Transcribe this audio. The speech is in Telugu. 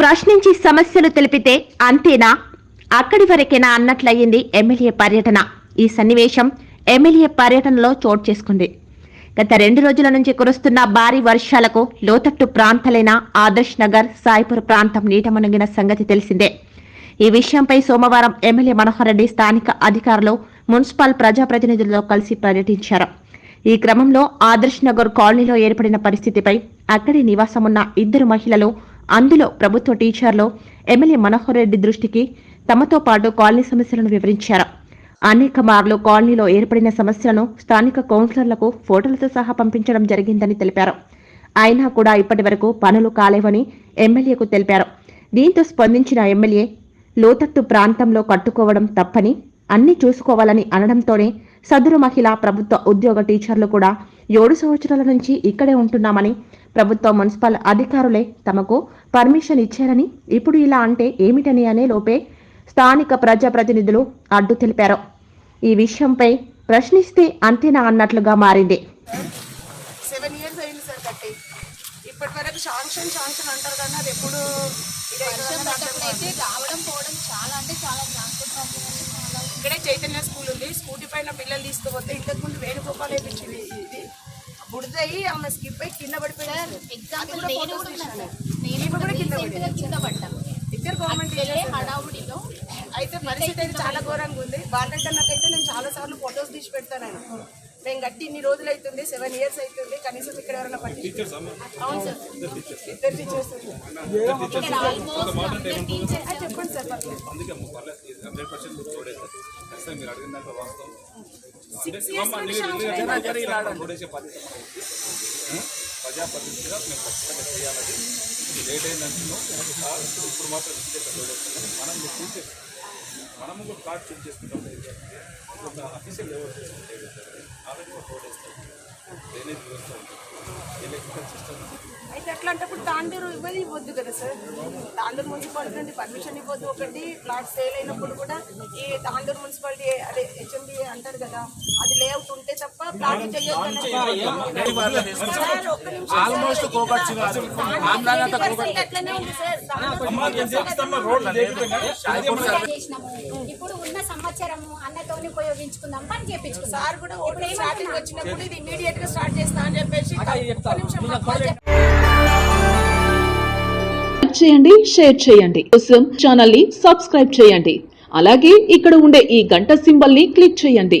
ప్రశ్నించి సమస్యలు తెలిపితే అంతేనా? అక్కడి వరకేనా అన్నట్లయింది ఎమ్మెల్యే పర్యటన. ఈ సన్నివేశం ఎమ్మెల్యే పర్యటనలో చోటు చేసుకుంది. గత రెండు రోజుల నుంచి కురుస్తున్న భారీ వర్షాలకు లోతట్టు ప్రాంతాలైన ఆదర్శ్ నగర్ సాయిపూర్ ప్రాంతం నీట మునిగిన సంగతి తెలిసిందే. ఈ విషయంపై సోమవారం ఎమ్మెల్యే మనోహర్ రెడ్డి స్థానిక అధికారులు మున్సిపల్ ప్రజాప్రతినిధులతో కలిసి పర్యటించారు. ఈ క్రమంలో ఆదర్శ్ నగర్ కాలనీలో ఏర్పడిన పరిస్థితిపై అక్కడి నివాసమున్న ఇద్దరు మహిళలు అందులో ప్రభుత్వ టీచర్లు ఎమ్మెల్యే మనోహర్ రెడ్డి దృష్టికి తమతో పాటు కాలనీ సమస్యలను వివరించారు. అనేక మార్లు కాలనీలో ఏర్పడిన సమస్యలను స్థానిక కౌన్సిలర్లకు ఫోటోలతో సహా పంపించడం జరిగిందని తెలిపారు. అయినా కూడా ఇప్పటి వరకు పనులు కాలేవని ఎమ్మెల్యేకు తెలిపారు. దీంతో స్పందించిన ఎమ్మెల్యే లోతట్టు ప్రాంతంలో కట్టుకోవడం తప్పని అన్ని చూసుకోవాలని అనడంతోనే సదరు మహిళ ప్రభుత్వ ఉద్యోగ టీచర్లు కూడా ఏడు సంవత్సరాల నుంచి ఇక్కడే ఉంటున్నామని ప్రభుత్వ మున్సిపల్ అధికారులే తమకు పర్మిషన్ ఇచ్చారని ఇప్పుడు ఇలా అంటే ఏమిటని అనే లోపే స్థానిక ప్రజాప్రతినిధులు అడ్డు తెలిపారు. ఈ విషయంపై ప్రశ్నిస్తే అంతేనా అన్నట్లుగా మారింది. సెవెన్ ఇయర్స్ అయింది సార్ కట్టి. ఇప్పటి వరకు శాంక్షన్ శాంక్షన్ అంటారు కానీ అది ఎప్పుడు వర్షం పడ్డప్పుడు అయితే రావడం పోవడం చాలా అంటే చాలా ట్రాన్స్పోర్ట్ ప్రాబ్లం అనేది చాలా ఇక్కడే చైతన్య స్కూల్ ఉంది. స్కూటీ పైన పిల్లలు తీసుకుపోతే ఇంతకు ముందు వేణుగోపాల్ వేయించింది బుడిదయ్యి ఆమె స్కిప్ అయి కింద పడిపోయారు నేను. నేను కింద recent గా కింద పడ్డా ఇద్దరు గవర్నమెంట్ హడావుడిలో అయితే పరిస్థితి అయితే చాలా ఘోరంగా ఉంది. బాలరెడ్డి నాకైతే నేను చాలా సార్లు ఫొటోస్ తీసి పెడతాను ఆయన మేము గట్టి ఇన్ని రోజులు అవుతుంది సెవెన్ ఇయర్స్ అవుతుంది. కనీసం ఇక్కడ ఎవరైనా పట్టి అవును సార్. ఇద్దరు టీచర్స్ చెప్పండి సార్ ఆ? ప్రజాప్రతినిధిగా మేము ఖచ్చితంగా చేయాలని. లేట్ అయిందంటున్నాం ఇప్పుడు మాత్రం మనం చూస్ మనము కూడా కార్డ్ చెక్ చేసుకుంటాం. ఒక అఫీషియల్ లెవెల్ ఆల్రెడీ ఒక తోడేస్తాం డ్రైనేజ్ వ్యవస్థ ఉంది. ఎలక్ట్రికల్ సిస్టమ్ అయితే అట్లా అంటప్పుడు తాండూరు ఇవ్వదు ఇవ్వద్దు కదా సార్? తాండూరు మున్సిపాలిటీ పర్మిషన్ ఇవ్వద్దు ఒకటి ప్లాట్ సేల్ అయినప్పుడు కూడా ఈ తాండూరు మున్సిపాలిటీ అదే హెచ్ఎండి అంటారు కదా అది లేఅవుట్ ఉంటే తప్ప ఆల్మోస్ట్ కోపచ్చి ఇప్పుడు ఉన్న సంవత్సరము అన్నతోని ఉపయోగించుకుందాం. పని చేపించుకుందాం సార్ కూడా ఓపెన్ స్టార్టింగ్ వచ్చినప్పుడు ఇది ఇమీడియట్గా స్టార్ట్ చేస్తా అని చెప్పేసి చేయండి షేర్ చేయండి. కోసం ఛానల్ని సబ్స్క్రైబ్ చేయండి. అలాగే ఇక్కడ ఉండే ఈ గంట సింబల్ని క్లిక్ చేయండి.